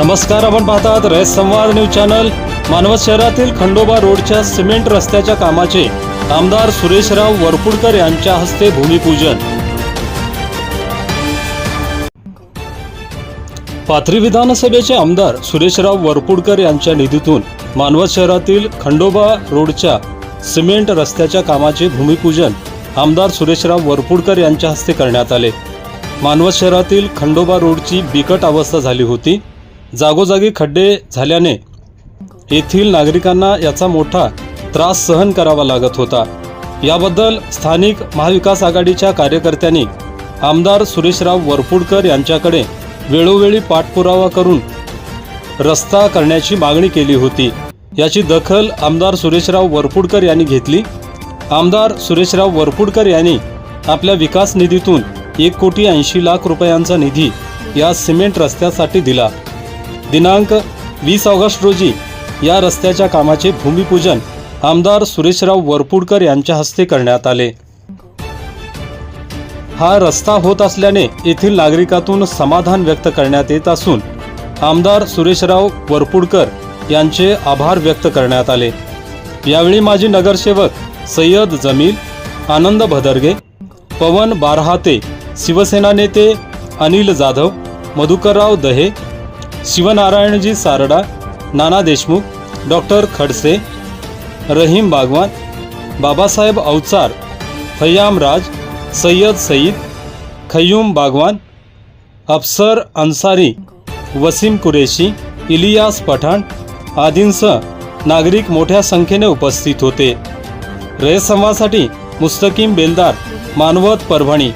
नमस्कार आपण पाहतात रयत संवाद न्यूज चॅनल. मानवत शहरातील खंडोबा रोडच्या सिमेंट रस्त्याच्या कामाचे आमदार सुरेशराव वरपुडकर यांच्या हस्ते भूमिपूजन. पाथरी विधानसभेचे आमदार सुरेशराव वरपुडकर यांच्या निधीतून मानवत शहरातील खंडोबा रोडच्या सिमेंट रस्त्याच्या कामाचे भूमिपूजन आमदार सुरेशराव वरपुडकर यांच्या हस्ते करण्यात आले. मानवत शहरातील खंडोबा रोडची बिकट अवस्था झाली होती. जागोजागी खड्डे झाल्याने येथील नागरिकांना याचा मोठा त्रास सहन करावा लागत होता. याबद्दल स्थानिक महाविकास आघाडीच्या कार्यकर्त्यांनी आमदार सुरेशराव वरपुडकर यांच्याकडे वेळोवेळी पाठपुरावा करून रस्ता करण्याची मागणी केली होती. याची दखल आमदार सुरेशराव वरपुडकर यांनी घेतली. आमदार सुरेशराव वरपुडकर यांनी आपल्या विकास निधीतून एक कोटी ऐंशी लाख रुपयांचा निधी या सिमेंट रस्त्यासाठी दिला. दिनांक वीस ऑगस्ट रोजी या रस्त्याच्या कामाचे भूमिपूजन आमदार सुरेशराव वरपुडकर यांच्या हस्ते करण्यात आले. हा रस्ता होत असल्याने येथील नागरिकातून समाधान व्यक्त करण्यात येत असून आमदार सुरेशराव वरपुडकर यांचे आभार व्यक्त करण्यात आले. यावेळी माजी नगरसेवक सय्यद जमील आनंद भदरगे पवन बारहाते शिवसेना नेते अनिल जाधव मधुकरराव दहे शिवनारायणजी सारडा नाना देशमुख डॉक्टर खडसे रहीम बागवान बाबासाहेब अवचार फय्याम राज सय्यद सईद खय्यूम बागवान अफसर अन्सारी वसीम कुरेशी इलियास पठाण आदींसह नागरिक मोठ्या संख्येने उपस्थित होते. रयत मुस्तकीम बेलदार मानवत परभणी.